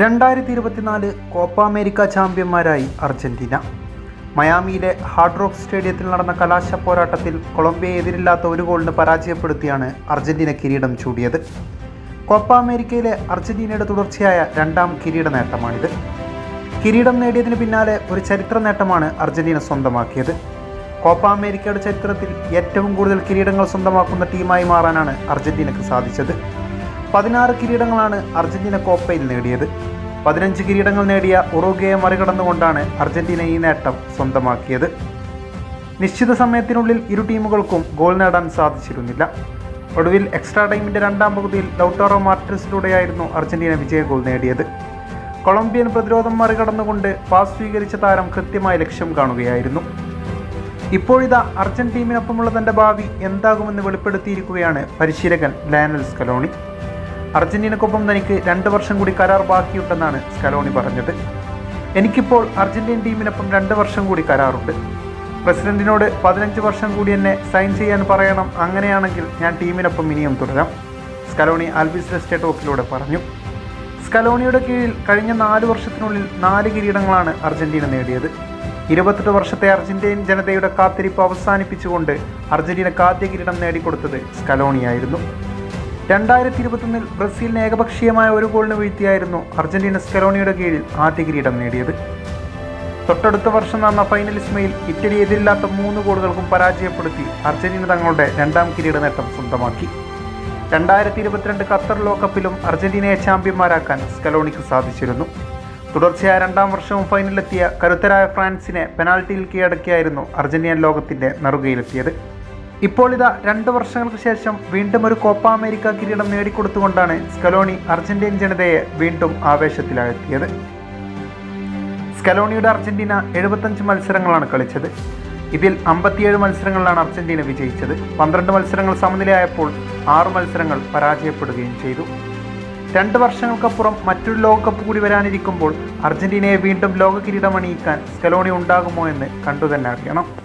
രണ്ടായിരത്തി ഇരുപത്തിനാല് Copa America ചാമ്പ്യന്മാരായി അർജന്റീന. മയാമിയിലെ ഹാർഡ് റോക്ക് സ്റ്റേഡിയത്തിൽ നടന്ന കലാശ പോരാട്ടത്തിൽ കൊളംബിയ എതിരില്ലാത്ത ഒരു ഗോളിന് പരാജയപ്പെടുത്തിയാണ് അർജന്റീന കിരീടം ചൂടിയത്. കോപ്പ അമേരിക്കയിലെ അർജന്റീനയുടെ തുടർച്ചയായ രണ്ടാം കിരീട നേട്ടമാണിത്. കിരീടം നേടിയതിന് പിന്നാലെ ഒരു ചരിത്ര നേട്ടമാണ് അർജന്റീന സ്വന്തമാക്കിയത്. കോപ്പ അമേരിക്കയുടെ ചരിത്രത്തിൽ ഏറ്റവും കൂടുതൽ കിരീടങ്ങൾ സ്വന്തമാക്കുന്ന ടീമായി മാറാനാണ് അർജന്റീനക്ക് സാധിച്ചത്. പതിനാറ് കിരീടങ്ങളാണ് അർജന്റീന കോപ്പയിൽ നേടിയത്. പതിനഞ്ച് കിരീടങ്ങൾ നേടിയ ഉറുഗയെ മറികടന്നുകൊണ്ടാണ് അർജന്റീന ഈ നേട്ടം സ്വന്തമാക്കിയത്. നിശ്ചിത സമയത്തിനുള്ളിൽ ഇരു ടീമുകൾക്കും ഗോൾ നേടാൻ സാധിച്ചിരുന്നില്ല. ഒടുവിൽ എക്സ്ട്രാ ടൈമിന്റെ രണ്ടാം പകുതിയിൽ ലൗട്ടോറോ മാർട്ടിനസിലൂടെയായിരുന്നു അർജന്റീന വിജയ ഗോൾ നേടിയത്. കൊളംബിയൻ പ്രതിരോധം മറികടന്നുകൊണ്ട് പാസ് സ്വീകരിച്ച താരം കൃത്യമായ ലക്ഷ്യം കാണുകയായിരുന്നു. ഇപ്പോഴിതാ അർജൻ ടീമിനൊപ്പമുള്ള തന്റെ ഭാവി എന്താകുമെന്ന് വെളിപ്പെടുത്തിയിരിക്കുകയാണ് പരിശീലകൻ ലയനൽ സ്കലോണി. അർജന്റീനക്കൊപ്പം തനിക്ക് രണ്ട് വർഷം കൂടി കരാർ ബാക്കിയുണ്ടെന്നാണ് സ്കലോണി പറഞ്ഞത്. എനിക്കിപ്പോൾ അർജന്റീൻ ടീമിനൊപ്പം രണ്ട് വർഷം കൂടി കരാറുണ്ട്. പ്രസിഡന്റിനോട് പതിനഞ്ച് വർഷം കൂടി എന്നെ സൈൻ ചെയ്യാൻ പറയണം അങ്ങനെയാണെങ്കിൽ ഞാൻ ടീമിനൊപ്പം ഇനിയും തുടരാം സ്കലോണി ആൽബിസ് റെസ്റ്റേ ടോക്കിലൂടെ പറഞ്ഞു. സ്കലോണിയുടെ കീഴിൽ കഴിഞ്ഞ നാല് വർഷത്തിനുള്ളിൽ നാല് കിരീടങ്ങളാണ് അർജന്റീന നേടിയത്. ഇരുപത്തെട്ട് വർഷത്തെ അർജന്റീൻ ജനതയുടെ കാത്തിരിപ്പ് അവസാനിപ്പിച്ചുകൊണ്ട് അർജന്റീനക്ക് ആദ്യ കിരീടം നേടിക്കൊടുത്തത് സ്കലോണിയായിരുന്നു. രണ്ടായിരത്തി ഇരുപത്തൊന്നിൽ ബ്രസീലിന് ഏകപക്ഷീയമായ ഒരു ഗോളിന് വീഴ്ത്തിയായിരുന്നു അർജന്റീന സ്കെറോണിയുടെ കീഴിൽ ആദ്യ കിരീടം നേടിയത്. തൊട്ടടുത്ത വർഷം നടന്ന ഫൈനൽ ഇസ്മയിൽ ഇറ്റലി എതിരില്ലാത്ത മൂന്ന് ഗോളുകൾക്കും പരാജയപ്പെടുത്തി അർജന്റീന തങ്ങളുടെ രണ്ടാം കിരീട നേട്ടം സ്വന്തമാക്കി. രണ്ടായിരത്തി ഇരുപത്തിരണ്ട് ഖത്തർ ലോകകപ്പിലും അർജന്റീനയെ ചാമ്പ്യന്മാരാക്കാൻ സ്കലോണിക്ക് സാധിച്ചിരുന്നു. തുടർച്ചയായ രണ്ടാം വർഷവും ഫൈനലിലെത്തിയ കരുത്തരായ ഫ്രാൻസിനെ പെനാൽറ്റിയിൽ കീഴടക്കിയായിരുന്നു അർജന്റീന ലോകത്തിന്റെ നെറുകയിലെത്തിയത്. ഇപ്പോൾ ഇതാ രണ്ട് വർഷങ്ങൾക്ക് ശേഷം വീണ്ടും ഒരു കോപ്പ അമേരിക്ക കിരീടം നേടിക്കൊടുത്തുകൊണ്ടാണ് സ്കലോണി അർജന്റീൻ ജനതയെ വീണ്ടും ആവേശത്തിലാഴ്ത്തിയത്. സ്കലോണിയുടെ അർജന്റീന എഴുപത്തഞ്ച് മത്സരങ്ങളാണ് കളിച്ചത്. ഇതിൽ അമ്പത്തിയേഴ് മത്സരങ്ങളിലാണ് അർജന്റീന വിജയിച്ചത്. പന്ത്രണ്ട് മത്സരങ്ങൾ സമനിലയായപ്പോൾ ആറ് മത്സരങ്ങൾ പരാജയപ്പെടുകയും ചെയ്തു. രണ്ട് വർഷങ്ങൾക്കപ്പുറം മറ്റൊരു ലോകകപ്പ് കൂടി വരാനിരിക്കുമ്പോൾ അർജന്റീനയെ വീണ്ടും ലോക കിരീടമണിയിക്കാൻ സ്കലോണി ഉണ്ടാകുമോ എന്ന് കണ്ടുതന്നെ അറിയണം.